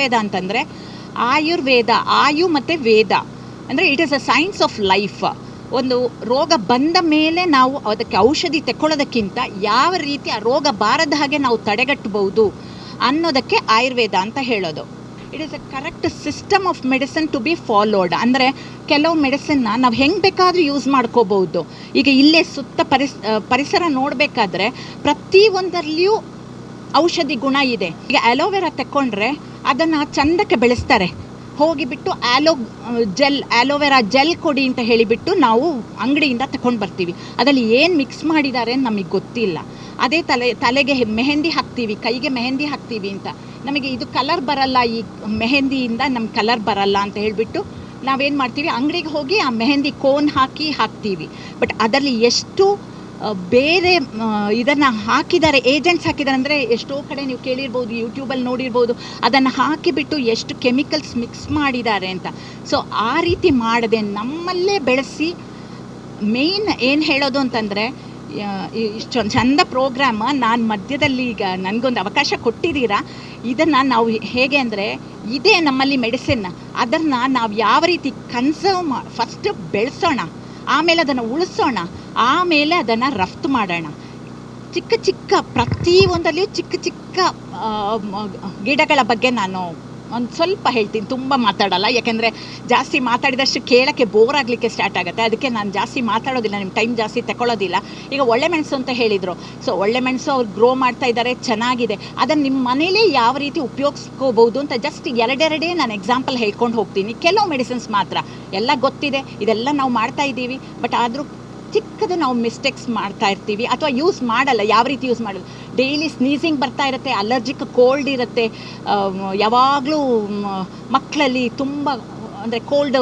ವೇದ ಅಂತಂದರೆ ಆಯುರ್ವೇದ, ಆಯು ಮತ್ತು ವೇದ. ಅಂದರೆ it is a science of life ಒಂದು ರೋಗ ಬಂದ ಮೇಲೆ ನಾವು ಅದಕ್ಕೆ ಔಷಧಿ ತಗೊಳ್ಳೋದಕ್ಕಿಂತ ಯಾವ ರೀತಿ ಆ ರೋಗ ಬಾರದ ಹಾಗೆ ನಾವು ತಡೆಗಟ್ಟಬಹುದು ಅನ್ನೋದಕ್ಕೆ ಆಯುರ್ವೇದ ಅಂತ ಹೇಳೋದು. It is a correct system of medicine to be followed ಅಂದರೆ ಕೆಲವು ಮೆಡಿಸಿನ್ನ ನಾವು ಹೆಂಗೆ ಬೇಕಾದರೂ ಯೂಸ್ ಮಾಡ್ಕೋಬಹುದು. ಈಗ ಇಲ್ಲೇ ಸುತ್ತ ಪರಿಸ್ ಪರಿಸರ ನೋಡಬೇಕಾದ್ರೆ ಪ್ರತಿಯೊಂದರಲ್ಲಿಯೂ ಔಷಧಿ ಗುಣ ಇದೆ. ಈಗ ಅಲೋವೆರಾ ತಕೊಂಡ್ರೆ ಅದನ್ನು ಚಂದಕ್ಕೆ ಬೆಳೆಸ್ತಾರೆ. ಹೋಗಿಬಿಟ್ಟು ಆ್ಯಲೋ ಜೆಲ್ ಆ್ಯಲೋವೆರಾ ಜೆಲ್ ಕೊಡಿ ಅಂತ ಹೇಳಿಬಿಟ್ಟು ನಾವು ಅಂಗಡಿಯಿಂದ ತಗೊಂಡು ಬರ್ತೀವಿ. ಅದರಲ್ಲಿ ಏನು ಮಿಕ್ಸ್ ಮಾಡಿದ್ದಾರೆ ಅಂತ ನಮಗೆ ಗೊತ್ತಿಲ್ಲ. ಅದೇ ತಲೆ, ತಲೆಗೆ ಮೆಹೆಂದಿ ಹಾಕ್ತೀವಿ, ಕೈಗೆ ಮೆಹೆಂದಿ ಹಾಕ್ತೀವಿ ಅಂತ. ನಮಗೆ ಇದು ಕಲರ್ ಬರಲ್ಲ, ಈ ಮೆಹೆಂದಿಯಿಂದ ನಮ್ಗೆ ಕಲರ್ ಬರಲ್ಲ ಅಂತ ಹೇಳಿಬಿಟ್ಟು ನಾವೇನು ಮಾಡ್ತೀವಿ, ಅಂಗಡಿಗೆ ಹೋಗಿ ಆ ಮೆಹೆಂದಿ ಕೋನ್ ಹಾಕಿ ಹಾಕ್ತೀವಿ. ಬಟ್ ಅದರಲ್ಲಿ ಎಷ್ಟು ಬೇರೆ ಇದನ್ನು ಹಾಕಿದ್ದಾರೆ ಏಜೆಂಟ್ಸ್ ಹಾಕಿದ್ದಾರೆ ಅಂದರೆ ಎಷ್ಟೋ ಕಡೆ ನೀವು ಕೇಳಿರ್ಬೋದು ಯೂಟ್ಯೂಬಲ್ಲಿ ನೋಡಿರ್ಬೋದು, ಅದನ್ನು ಹಾಕಿಬಿಟ್ಟು ಎಷ್ಟು ಕೆಮಿಕಲ್ಸ್ ಮಿಕ್ಸ್ ಮಾಡಿದ್ದಾರೆ ಅಂತ. ಸೊ ಆ ರೀತಿ ಮಾಡದೆ ನಮ್ಮಲ್ಲೇ ಬೆಳೆಸಿ ಮೇಯ್ನ್ ಏನು ಹೇಳೋದು ಅಂತಂದರೆ ಇಷ್ಟೊಂದು ಚಂದ ಪ್ರೋಗ್ರಾಮ್ ನಾನು ಮಧ್ಯದಲ್ಲಿ ಈಗ ನನಗೊಂದು ಅವಕಾಶ ಕೊಟ್ಟಿದ್ದೀರಾ? ಇದನ್ನು ನಾವು ಹೇಗೆ ಅಂದರೆ, ಇದೇ ನಮ್ಮಲ್ಲಿ ಮೆಡಿಸಿನ್ ಅದನ್ನು ನಾವು ಯಾವ ರೀತಿ ಕನ್ಸರ್ವ್ ಮಾ ಫಸ್ಟ್ ಬೆಳೆಸೋಣ. ಆಮೇಲೆ ಅದನ್ನು ಉಳಿಸೋಣ. ಆಮೇಲೆ ಅದನ್ನು ರಫ್ತು ಮಾಡೋಣ. ಚಿಕ್ಕ ಚಿಕ್ಕ ಪ್ರತಿಯೊಂದರಲ್ಲಿಯೂ ಚಿಕ್ಕ ಚಿಕ್ಕ ಗಿಡಗಳ ಬಗ್ಗೆ ನಾನು ಒಂದು ಸ್ವಲ್ಪ ಹೇಳ್ತೀನಿ, ತುಂಬ ಮಾತಾಡಲ್ಲ. ಯಾಕೆಂದರೆ ಜಾಸ್ತಿ ಮಾತಾಡಿದಷ್ಟು ಕೇಳೋಕ್ಕೆ ಬೋರ್ ಆಗಲಿಕ್ಕೆ ಸ್ಟಾರ್ಟ್ ಆಗುತ್ತೆ. ಅದಕ್ಕೆ ನಾನು ಜಾಸ್ತಿ ಮಾತಾಡೋದಿಲ್ಲ ನಿಮ್ಮ ಟೈಮ್ ಜಾಸ್ತಿ ತಗೊಳ್ಳೋದಿಲ್ಲ ಈಗ ಒಳ್ಳೆ ಮೆಣಸು ಅಂತ ಹೇಳಿದರು. ಸೊ ಒಳ್ಳೆ ಮೆಣಸು ಅವ್ರು ಗ್ರೋ ಮಾಡ್ತಾ ಇದ್ದಾರೆ ಚೆನ್ನಾಗಿದೆ. ಅದನ್ನು ನಿಮ್ಮ ಮನೇಲೇ ಯಾವ ರೀತಿ ಉಪಯೋಗಿಸ್ಕೋಬೋದು ಅಂತ ಜಸ್ಟ್ ಎರಡೆರಡೇ ನಾನು ಎಕ್ಸಾಂಪಲ್ ಹೇಳ್ಕೊಂಡು ಹೋಗ್ತೀನಿ. ಕೆಲವು ಮೆಡಿಸಿನ್ಸ್ ಮಾತ್ರ. ಎಲ್ಲ ಗೊತ್ತಿದೆ, ಇದೆಲ್ಲ ನಾವು ಮಾಡ್ತಾ ಇದ್ದೀವಿ. ಬಟ್ ಆದರೂ ಚಿಕ್ಕದು ನಾವು ಮಿಸ್ಟೇಕ್ಸ್ ಮಾಡ್ತಾ ಇರ್ತೀವಿ. ಅಥವಾ ಯೂಸ್ ಮಾಡಲ್ಲ, ಯಾವ ರೀತಿ ಯೂಸ್ ಮಾಡೋದು ಡೈಲಿ ಸ್ನೀಸಿಂಗ್ ಬರ್ತಾ ಇರುತ್ತೆ ಅಲರ್ಜಿಕ್ ಕೋಲ್ಡ್ ಇರುತ್ತೆ. ಯಾವಾಗಲೂ ಮಕ್ಕಳಲ್ಲಿ ತುಂಬ ಅಂದರೆ ಕೋಲ್ಡ್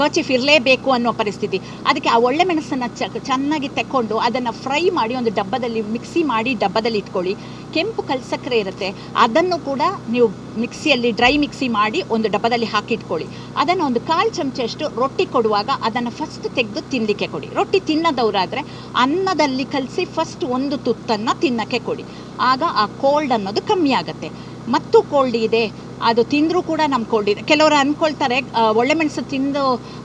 ಕರ್ಚಿಫ್ ಇರಲೇಬೇಕು ಅನ್ನೋ ಪರಿಸ್ಥಿತಿ. ಅದಕ್ಕೆ ಆ ಒಳ್ಳೆ ಮೆಣಸನ್ನು ಚ, ಚೆನ್ನಾಗಿ ತೆಕ್ಕೊಂಡು ಅದನ್ನು ಫ್ರೈ ಮಾಡಿ ಒಂದು ಡಬ್ಬದಲ್ಲಿ ಮಿಕ್ಸಿ ಮಾಡಿ ಡಬ್ಬದಲ್ಲಿ ಇಟ್ಕೊಳ್ಳಿ. ಕೆಂಪು ಕಲ್ಸಕ್ಕರೆ ಇರುತ್ತೆ. ಅದನ್ನು ಕೂಡ ನೀವು ಮಿಕ್ಸಿಯಲ್ಲಿ ಡ್ರೈ ಮಿಕ್ಸಿ ಮಾಡಿ ಒಂದು ಡಬ್ಬದಲ್ಲಿ ಹಾಕಿಟ್ಕೊಳ್ಳಿ ಅದನ್ನು ಒಂದು ಕಾಲು ಚಮಚಷ್ಟು ರೊಟ್ಟಿ ಕೊಡುವಾಗ ಅದನ್ನು ಫಸ್ಟ್ ತೆಗೆದು ತಿನ್ನಲಿಕ್ಕೆ ಕೊಡಿ. ರೊಟ್ಟಿ ತಿನ್ನದವರಾದರೆ ಅನ್ನದಲ್ಲಿ ಕಲಸಿ ಫಸ್ಟ್ ಒಂದು ತುತ್ತನ್ನು ತಿನ್ನಕ್ಕೆ ಕೊಡಿ. ಆಗ ಆ ಕೋಲ್ಡ್ ಅನ್ನೋದು ಕಮ್ಮಿ ಆಗುತ್ತೆ. ಮತ್ತು ಕೋಲ್ಡ್ ಇದೆ. ಅದು ತಿಂದರೂ ಕೂಡ ಇದೆ ಕೆಲವರು ಅಂದ್ಕೊಳ್ತಾರೆ ಒಳ್ಳೆ ಮೆಣಸು ತಿಂದು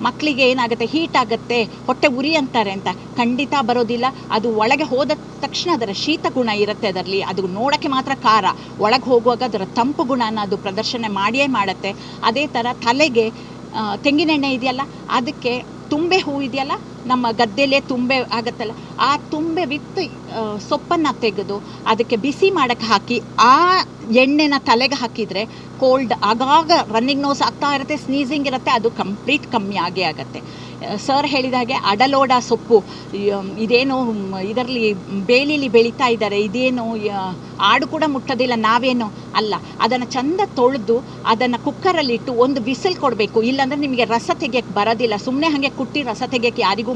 ಮಕ್ಕಳಿಗೆ ಏನಾಗುತ್ತೆ, ಹೀಟ್ ಆಗುತ್ತೆ, ಹೊಟ್ಟೆ ಉರಿ ಅಂತಾರೆ ಅಂತ. ಖಂಡಿತ ಬರೋದಿಲ್ಲ. ಅದು ಒಳಗೆ ಹೋದ ತಕ್ಷಣ ಅದರ ಶೀತ ಗುಣ ಇರುತ್ತೆ ಅದರಲ್ಲಿ. ಅದು ನೋಡೋಕ್ಕೆ ಮಾತ್ರ ಖಾರ. ಒಳಗೆ ಹೋಗುವಾಗ ಅದರ ತಂಪು ಗುಣನ ಅದು ಪ್ರದರ್ಶನ ಮಾಡಿಯೇ ಮಾಡುತ್ತೆ. ಅದೇ ಥರ ತಲೆಗೆ ತೆಂಗಿನೆಣ್ಣೆ ಇದೆಯಲ್ಲ, ಅದಕ್ಕೆ ತುಂಬೆ ಹೂ ಇದೆಯಲ್ಲ, ನಮ್ಮ ಗದ್ದೆಲೇ ತುಂಬೆ ಆಗತ್ತಲ್ಲ, ಆ ತುಂಬೆ ವಿತ್ ಸೊಪ್ಪನ್ನು ತೆಗೆದು ಅದಕ್ಕೆ ಬಿಸಿ ಮಾಡಕ್ಕೆ ಹಾಕಿ, ಆ ಎಣ್ಣೆನ ತಲೆಗೆ ಹಾಕಿದರೆ ಕೋಲ್ಡ್ ಆಗಾಗ ರನ್ನಿಂಗ್ ನೋಸ್ ಆಗ್ತಾ ಇರುತ್ತೆ ಸ್ನೀಸಿಂಗ್ ಇರುತ್ತೆ, ಅದು ಕಂಪ್ಲೀಟ್ ಕಮ್ಮಿ ಆಗೇ ಆಗುತ್ತೆ. ಸರ್ ಹೇಳಿದ ಹಾಗೆ ಅಡಲೋಡ ಸೊಪ್ಪು ಇದೇನು, ಇದರಲ್ಲಿ ಬೇಲಿಲಿ ಬೆಳೀತಾ ಇದ್ದಾರೆ, ಇದೇನು ಆಡು ಕೂಡ ಮುಟ್ಟೋದಿಲ್ಲ ನಾವೇನು ಅಲ್ಲ. ಅದನ್ನು ಚಂದ ತೊಳೆದು ಅದನ್ನು ಕುಕ್ಕರಲ್ಲಿಟ್ಟು ಒಂದು ಬಿಸಿಲು ಕೊಡಬೇಕು. ಇಲ್ಲಾಂದರೆ ನಿಮಗೆ ರಸ ತೆಗಿಯಕ್ಕೆ ಬರೋದಿಲ್ಲ. ಸುಮ್ಮನೆ ಹಾಗೆ ಕುಟ್ಟಿ ರಸ ತೆಗಿಯಕ್ಕೆ ಯಾರಿಗೂ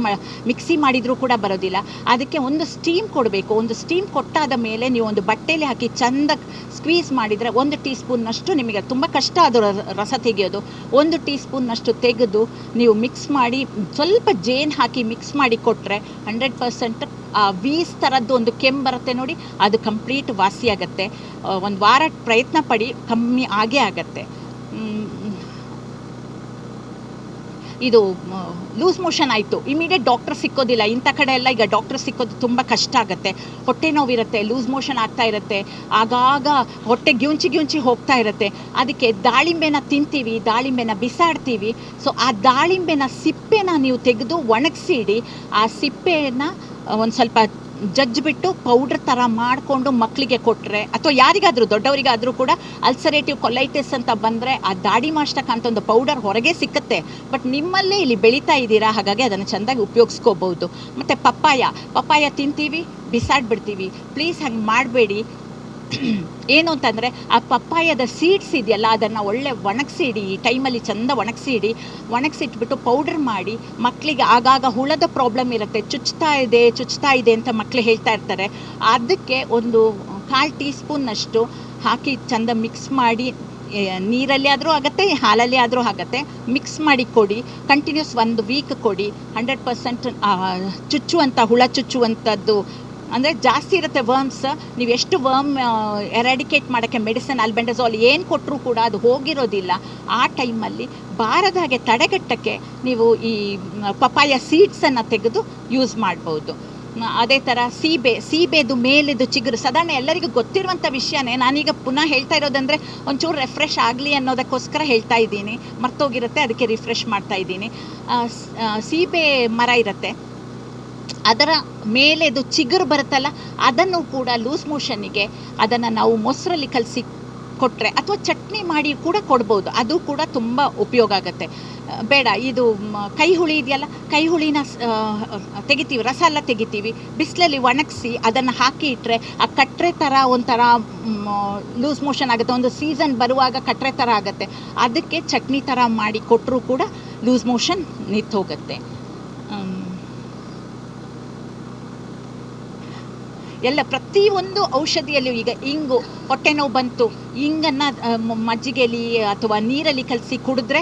ಮಿಕ್ಸಿ ಮಾಡಿದರೂ ಕೂಡ ಬರೋದಿಲ್ಲ. ಅದಕ್ಕೆ ಒಂದು ಸ್ಟೀಮ್ ಕೊಡಬೇಕು. ಒಂದು ಸ್ಟೀಮ್ ಕೊಟ್ಟಾದ ಮೇಲೆ ನೀವು ಒಂದು ಬಟ್ಟೆಯಲ್ಲಿ ಹಾಕಿ ಚಂದ ಸ್ಕ್ವೀಸ್ ಮಾಡಿದರೆ ಒಂದು ಟೀ ಸ್ಪೂನ್ನಷ್ಟು ನಿಮಗೆ ತುಂಬ ಕಷ್ಟ ಅದು ರಸ ತೆಗೆಯೋದು. ಒಂದು ಟೀ ಸ್ಪೂನ್ನಷ್ಟು ತೆಗೆದು ನೀವು ಮಿಕ್ಸ್ ಮಾಡಿ ಸ್ವಲ್ಪ ಜೇನು ಹಾಕಿ ಮಿಕ್ಸ್ ಮಾಡಿ ಕೊಟ್ಟರೆ ಹಂಡ್ರೆಡ್ ಪರ್ಸೆಂಟ್ ಆ, ವೀಸ್ ಥರದ್ದು ಒಂದು ಕೆಮ್ಮು ಬರುತ್ತೆ ನೋಡಿ, ಅದು ಕಂಪ್ಲೀಟ್ ವಾಸಿ ಆಗುತ್ತೆ. ಒಂದು ವಾರ ಪ್ರಯತ್ನ ಪಡಿ, ಕಮ್ಮಿ ಆಗೇ ಆಗತ್ತೆ ಮ್, ಇದು ಲೂಸ್ ಮೋಷನ್ ಆಯಿತು. ಇಮಿಡಿಯೇಟ್ ಡಾಕ್ಟರ್ ಸಿಕ್ಕೋದಿಲ್ಲ. ಇಂಥ ಕಡೆ ಎಲ್ಲ ಈಗ ಡಾಕ್ಟರ್ ಸಿಕ್ಕೋದು ತುಂಬ ಕಷ್ಟ ಆಗುತ್ತೆ. ಹೊಟ್ಟೆ ನೋವಿರುತ್ತೆ ಲೂಸ್ ಮೋಷನ್ ಆಗ್ತಾ ಇರುತ್ತೆ. ಆಗಾಗ ಹೊಟ್ಟೆ ಗ್ಯುಂಚಿ ಗ್ಯುಂಚಿ ಹೋಗ್ತಾ ಇರುತ್ತೆ. ಅದಕ್ಕೆ ದಾಳಿಂಬೆನ ತಿಂತೀವಿ, ದಾಳಿಂಬೆನ ಬಿಸಾಡ್ತೀವಿ. ಸೊ ಆ ದಾಳಿಂಬೆನ ಸಿಪ್ಪೆನ ನೀವು ತೆಗೆದು ಒಣಗಿಸಿಡಿ. ಆ ಸಿಪ್ಪೆನ ಒಂದು ಸ್ವಲ್ಪ ಜಜ್ಜಿಬಿಟ್ಟು ಪೌಡ್ರ್ ಥರ ಮಾಡಿಕೊಂಡು ಮಕ್ಕಳಿಗೆ ಕೊಟ್ಟರೆ ಅಥವಾ ಯಾರಿಗಾದರೂ, ದೊಡ್ಡವರಿಗಾದರೂ ಕೂಡ ಅಲ್ಸರೇಟಿವ್ ಕೊಲೈಟಿಸ್ ಅಂತ ಬಂದರೆ ಆ ದಾಡಿ ಅಂತ ಒಂದು ಪೌಡರ್ ಹೊರಗೆ ಸಿಕ್ಕತ್ತೆ. ಬಟ್ ನಿಮ್ಮಲ್ಲೇ ಇಲ್ಲಿ ಬೆಳೀತಾ ಇದ್ದೀರಾ? ಹಾಗಾಗಿ ಅದನ್ನು ಚೆಂದಾಗಿ ಉಪಯೋಗಿಸ್ಕೋಬಹುದು. ಮತ್ತು ಪಪ್ಪಾಯ ಪಪ್ಪಾಯ ತಿಂತೀವಿ, ಬಿಸಾಡ್ಬಿಡ್ತೀವಿ. ಪ್ಲೀಸ್ ಹಂಗೆ ಮಾಡಬೇಡಿ. ಏನು ಅಂತಂದರೆ ಆ ಪಪ್ಪಾಯದ ಸೀಡ್ಸ್ ಇದೆಯಲ್ಲ, ಅದನ್ನು ಒಳ್ಳೆ ಒಣಗಿಸಿಡಿ, ಈ ಟೈಮಲ್ಲಿ ಚಂದ ಒಣಗಿಸಿಡಿ, ಒಣಗಿಸಿಟ್ಬಿಟ್ಟು ಪೌಡರ್ ಮಾಡಿ ಮಕ್ಕಳಿಗೆ ಆಗಾಗ ಹುಳದ ಪ್ರಾಬ್ಲಮ್ ಇರುತ್ತೆ, ಚುಚ್ತಾ ಇದೆ ಚುಚ್ತಾ ಇದೆ ಅಂತ ಮಕ್ಕಳು ಹೇಳ್ತಾ ಇರ್ತಾರೆ. ಅದಕ್ಕೆ ಒಂದು ಕಾಲು ಟೀ ಸ್ಪೂನ್ನಷ್ಟು ಹಾಕಿ ಚಂದ ಮಿಕ್ಸ್ ಮಾಡಿ ನೀರಲ್ಲಿ ಆದರೂ ಆಗುತ್ತೆ, ಹಾಲಲ್ಲಿ ಆದರೂ ಆಗುತ್ತೆ ಮಿಕ್ಸ್ ಮಾಡಿ ಕೊಡಿ ಕಂಟಿನ್ಯೂಸ್ ಒಂದು ವೀಕ್ ಕೊಡಿ ಹಂಡ್ರೆಡ್ ಪರ್ಸೆಂಟ್ ಚುಚ್ಚುವಂಥ ಹುಳ ಚುಚ್ಚುವಂಥದ್ದು ಅಂದರೆ ಜಾಸ್ತಿ ಇರುತ್ತೆ ವರ್ಮ್ಸ್ ನೀವು ಎಷ್ಟು ವರ್ಮ್ ಎರಾಡಿಕೇಟ್ ಮಾಡೋಕ್ಕೆ ಮೆಡಿಸಿನ್ ಅಲ್ಬೆಂಡಜಾಲ್ ಏನು ಕೊಟ್ಟರೂ ಕೂಡ ಅದು ಹೋಗಿರೋದಿಲ್ಲ. ಆ ಟೈಮಲ್ಲಿ ಬಾರದ ಹಾಗೆ ತಡೆಗಟ್ಟಕ್ಕೆ ನೀವು ಈ ಪಪಾಯ ಸೀಡ್ಸನ್ನು ತೆಗೆದು ಯೂಸ್ ಮಾಡ್ಬೋದು. ಅದೇ ಥರ ಸೀಬೆ, ಸೀಬೆದು ಮೇಲಿದ್ದು ಚಿಗುರು. ಸಾಧಾರಣ ಎಲ್ಲರಿಗೂ ಗೊತ್ತಿರುವಂಥ ವಿಷಯನೇ, ನಾನೀಗ ಪುನಃ ಹೇಳ್ತಾ ಇರೋದಂದರೆ ಒಂಚೂರು ರೆಫ್ರೆಶ್ ಆಗಲಿ ಅನ್ನೋದಕ್ಕೋಸ್ಕರ ಹೇಳ್ತಾ ಇದ್ದೀನಿ. ಮರ್ತೋಗಿರುತ್ತೆ, ಅದಕ್ಕೆ ರಿಫ್ರೆಶ್ ಮಾಡ್ತಾ ಇದ್ದೀನಿ. ಸೀಬೆ ಮರ ಇರುತ್ತೆ. ಅದರ ಮೇಲೆದು ಚಿಗುರು ಬರುತ್ತಲ್ಲ, ಅದನ್ನು ಕೂಡ ಲೂಸ್ ಮೋಷನ್ನಿಗೆ ಅದನ್ನು ನಾವು ಮೊಸರಲ್ಲಿ ಕಲಸಿ ಕೊಟ್ಟರೆ ಅಥವಾ ಚಟ್ನಿ ಮಾಡಿ ಕೂಡ ಕೊಡ್ಬೋದು. ಅದು ಕೂಡ ತುಂಬ ಉಪಯೋಗ ಆಗುತ್ತೆ. ಬೇಡ, ಇದು ಕೈ ಹುಳಿ ಇದೆಯಲ್ಲ ಕೈ ಹುಳಿನ ತೆಗಿತೀವಿ, ರಸ ಎಲ್ಲ ತೆಗಿತೀವಿ, ಬಿಸಿಲಲ್ಲಿ ಒಣಗಿಸಿ ಅದನ್ನು ಹಾಕಿ ಇಟ್ಟರೆ ಆ ಕಟ್ರೆ ಥರ ಒಂಥರ ಲೂಸ್ ಮೋಷನ್ ಆಗುತ್ತೆ. ಒಂದು ಸೀಸನ್ ಬರುವಾಗ ಕಟ್ರೆ ಥರ ಆಗುತ್ತೆ. ಅದಕ್ಕೆ ಚಟ್ನಿ ಥರ ಮಾಡಿ ಕೊಟ್ಟರೂ ಕೂಡ ಲೂಸ್ ಮೋಷನ್ ನಿಂತು ಹೋಗುತ್ತೆ ಎಲ್ಲ ಪ್ರತಿಯೊಂದು ಔಷಧಿಯಲ್ಲೂ ಈಗ ಇಂಗು, ಹೊಟ್ಟೆ ನೋವು ಬಂತು, ಇಂಗನ್ನು ಮಜ್ಜಿಗೆಯಲ್ಲಿ ಅಥವಾ ನೀರಲ್ಲಿ ಕಲಸಿ ಕುಡಿದ್ರೆ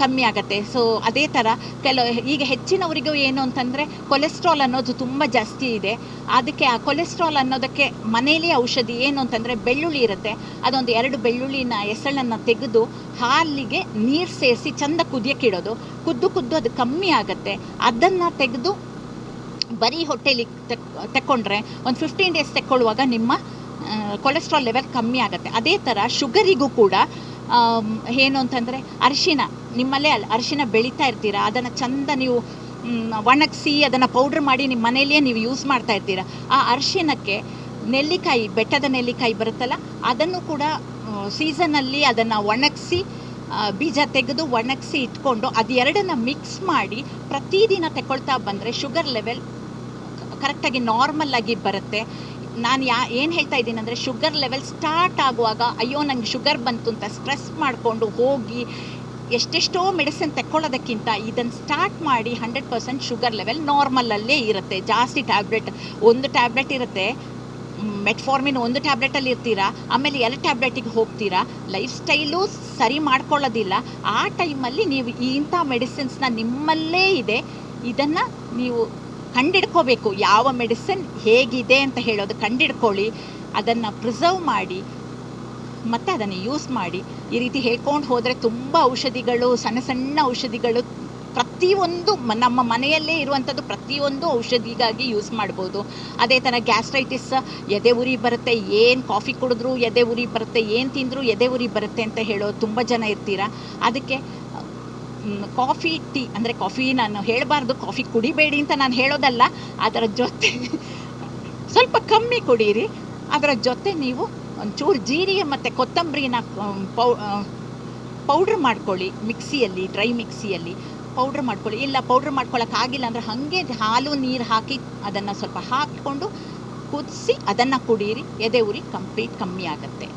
ಕಮ್ಮಿ ಆಗುತ್ತೆ. ಸೊ ಅದೇ ಥರ ಕೆಲವು, ಈಗ ಹೆಚ್ಚಿನವರಿಗೂ ಏನು ಅಂತಂದರೆ ಕೊಲೆಸ್ಟ್ರಾಲ್ ಅನ್ನೋದು ತುಂಬ ಜಾಸ್ತಿ ಇದೆ. ಅದಕ್ಕೆ ಆ ಕೊಲೆಸ್ಟ್ರಾಲ್ ಅನ್ನೋದಕ್ಕೆ ಮನೆಯಲ್ಲಿ ಔಷಧಿ ಏನು ಅಂತಂದರೆ ಬೆಳ್ಳುಳ್ಳಿ ಇರುತ್ತೆ. ಅದೊಂದು ಎರಡು ಬೆಳ್ಳುಳ್ಳಿನ ಎಸಳನ್ನು ತೆಗೆದು ಹಾಲಿಗೆ ನೀರು ಸೇರಿಸಿ ಚಂದ ಕುದಿಯಕ್ಕಿಡೋದು ಕುದ್ದು ಕುದ್ದು ಅದು ಕಮ್ಮಿ ಆಗುತ್ತೆ. ಅದನ್ನು ತೆಗೆದು ಬರೀ ಹೊಟ್ಟೆಲಿ ತೆಕ್, ತಕ್ಕೊಂಡ್ರೆ ಒಂದು ಫಿಫ್ಟೀನ್ ಡೇಸ್ ತೆಕ್ಕೊಳ್ಳುವಾಗ ನಿಮ್ಮ ಕೊಲೆಸ್ಟ್ರಾಲ್ ಲೆವೆಲ್ ಕಮ್ಮಿ ಆಗುತ್ತೆ. ಅದೇ ಥರ ಶುಗರಿಗೂ ಕೂಡ ಏನು ಅಂತಂದರೆ ಅರಿಶಿನ, ನಿಮ್ಮಲ್ಲೇ ಅರಿಶಿನ ಬೆಳೀತಾ ಇರ್ತೀರಾ? ಅದನ್ನು ಚಂದ ನೀವು ಒಣಗಿಸಿ ಅದನ್ನು ಪೌಡ್ರ್ ಮಾಡಿ ನಿಮ್ಮ ಮನೆಯಲ್ಲಿಯೇ ನೀವು ಯೂಸ್ ಮಾಡ್ತಾ ಇರ್ತೀರ? ಆ ಅರಿಶಿನಕ್ಕೆ ನೆಲ್ಲಿಕಾಯಿ, ಬೆಟ್ಟದ ನೆಲ್ಲಿಕಾಯಿ ಬರುತ್ತಲ್ಲ, ಅದನ್ನು ಕೂಡ ಸೀಸನಲ್ಲಿ ಅದನ್ನು ಒಣಗಿಸಿ ಬೀಜ ತೆಗೆದು ಒಣಗಿಸಿ ಇಟ್ಕೊಂಡು ಅದೆರಡನ್ನ ಮಿಕ್ಸ್ ಮಾಡಿ ಪ್ರತಿದಿನ ತಗೊಳ್ತಾ ಬಂದರೆ ಶುಗರ್ ಲೆವೆಲ್ ಕರೆಕ್ಟಾಗಿ ನಾರ್ಮಲ್ ಆಗಿ ಬರುತ್ತೆ. ನಾನು ಯಾ, ಏನು ಹೇಳ್ತಾ ಇದ್ದೀನಿ ಅಂದರೆ ಶುಗರ್ ಲೆವೆಲ್ ಸ್ಟಾರ್ಟ್ ಆಗುವಾಗ ಅಯ್ಯೋ ನಂಗೆ ಶುಗರ್ ಬಂತು ಅಂತ ಸ್ಟ್ರೆಸ್ ಮಾಡಿಕೊಂಡು ಹೋಗಿ ಎಷ್ಟೆಷ್ಟೋ ಮೆಡಿಸಿನ್ ತೆಕ್ಕೊಳ್ಳೋದಕ್ಕಿಂತ ಇದನ್ನು ಸ್ಟಾರ್ಟ್ ಮಾಡಿ ಹಂಡ್ರೆಡ್ ಪರ್ಸೆಂಟ್ ಶುಗರ್ ಲೆವೆಲ್ ನಾರ್ಮಲಲ್ಲೇ ಇರುತ್ತೆ. ಜಾಸ್ತಿ ಟ್ಯಾಬ್ಲೆಟ್ ಒಂದು ಟ್ಯಾಬ್ಲೆಟ್ ಇರುತ್ತೆ. ಮೆಟ್ಫಾರ್ಮಿನ್ ಒಂದು ಟ್ಯಾಬ್ಲೆಟಲ್ಲಿ ಇರ್ತೀರಾ? ಆಮೇಲೆ ಎರಡು ಟ್ಯಾಬ್ಲೆಟಿಗೆ ಹೋಗ್ತೀರಾ? ಲೈಫ್ ಸ್ಟೈಲು ಸರಿ ಮಾಡ್ಕೊಳ್ಳೋದಿಲ್ಲ. ಆ ಟೈಮಲ್ಲಿ ನೀವು ಇಂಥ ಮೆಡಿಸಿನ್ಸ್ನ ನಿಮ್ಮಲ್ಲೇ ಇದೆ. ಇದನ್ನು ನೀವು ಕಂಡಿಡ್ಕೋಬೇಕು. ಯಾವ ಮೆಡಿಸಿನ್ ಹೇಗಿದೆ ಅಂತ ಹೇಳೋದು ಕಂಡಿಡ್ಕೊಳ್ಳಿ. ಅದನ್ನು ಪ್ರಿಸರ್ವ್ ಮಾಡಿ, ಮತ್ತು ಅದನ್ನು ಯೂಸ್ ಮಾಡಿ. ಈ ರೀತಿ ಹೇಳ್ಕೊಂಡು ಹೋದರೆ ತುಂಬ ಔಷಧಿಗಳು, ಸಣ್ಣ ಸಣ್ಣ ಔಷಧಿಗಳು ಪ್ರತಿಯೊಂದು ನಮ್ಮ ಮನೆಯಲ್ಲೇ ಇರುವಂಥದ್ದು ಪ್ರತಿಯೊಂದು ಔಷಧಿಗಾಗಿ ಯೂಸ್ ಮಾಡ್ಬೋದು. ಅದೇ ಥರ ಗ್ಯಾಸ್ಟ್ರೈಟಿಸ್, ಎದೆ ಉರಿ ಬರುತ್ತೆ, ಏನು ಕಾಫಿ ಕುಡಿದ್ರು ಎದೆ ಉರಿ ಬರುತ್ತೆ, ಏನು ತಿಂದರೂ ಎದೆ ಉರಿ ಬರುತ್ತೆ ಅಂತ ಹೇಳೋ ತುಂಬ ಜನ ಇರ್ತೀರ? ಅದಕ್ಕೆ ಕಾಫಿ ಟೀ ಅಂದರೆ ಕಾಫಿ ನಾನು ಹೇಳಬಾರ್ದು ಕಾಫಿ ಕುಡಿಬೇಡಿ ಅಂತ ನಾನು ಹೇಳೋದಲ್ಲ, ಅದರ ಜೊತೆ ಸ್ವಲ್ಪ ಕಮ್ಮಿ ಕುಡೀರಿ. ಅದರ ಜೊತೆ ನೀವು ಒಂಚೂರು ಜೀರಿಗೆ ಮತ್ತು ಕೊತ್ತಂಬರಿನ ಪೌ ಪೌಡ್ರ್ ಮಾಡ್ಕೊಳ್ಳಿ, ಮಿಕ್ಸಿಯಲ್ಲಿ ಡ್ರೈ ಮಿಕ್ಸಿಯಲ್ಲಿ ಪೌಡ್ರ್ ಮಾಡ್ಕೊಳ್ಳಿ. ಇಲ್ಲ ಪೌಡ್ರ್ ಮಾಡ್ಕೊಳ್ಳೋಕ್ಕಾಗಿಲ್ಲ ಅಂದರೆ ಹಾಗೆ ಹಾಲು, ನೀರು ಹಾಕಿ ಅದನ್ನು ಸ್ವಲ್ಪ ಹಾಕಿಕೊಂಡು ಕುದಿಸಿ ಅದನ್ನು ಕುಡೀರಿ. ಎದೆ ಉರಿ ಕಂಪ್ಲೀಟ್ ಕಮ್ಮಿ ಆಗುತ್ತೆ.